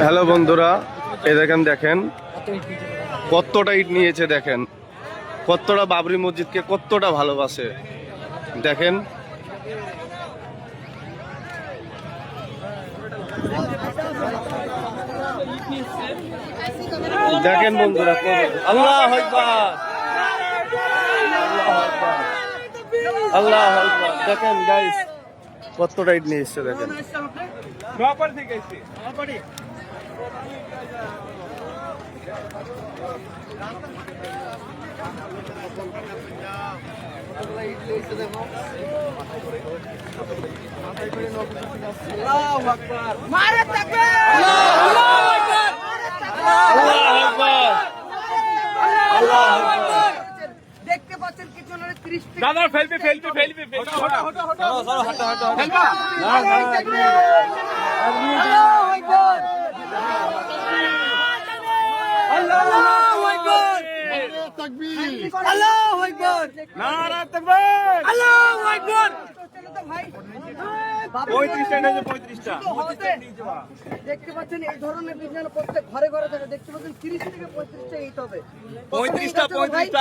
Hello বন্ধুরা, এই দেখেন দেখেন। কতটা ইট নিয়েছে, দেখেন। কতটা বাবরি মসজিদকে কতটা ভালোবাসে। দেখেন। দেখেন বন্ধুরা আল্লাহ আল্লাহ দেখেন গাইস কতটা ইট নিয়ে এসছে দেখেন? আল্লাহ আকবার। আল্লাহ আকবার। দেখতে পাচ্ছেন কিছু না ত্রিশ দাদা ফেলবি ফেলবি ফেলবি নারা তাকবীর দেখতে পাচ্ছেন এই ধরনের বিজ্ঞান প্রত্যেক ঘরে ঘরে থাকে। দেখতে পাচ্ছেন তিরিশ থেকে পঁয়ত্রিশটা ইট হবে পঁয়ত্রিশটা পঁয়ত্রিশটা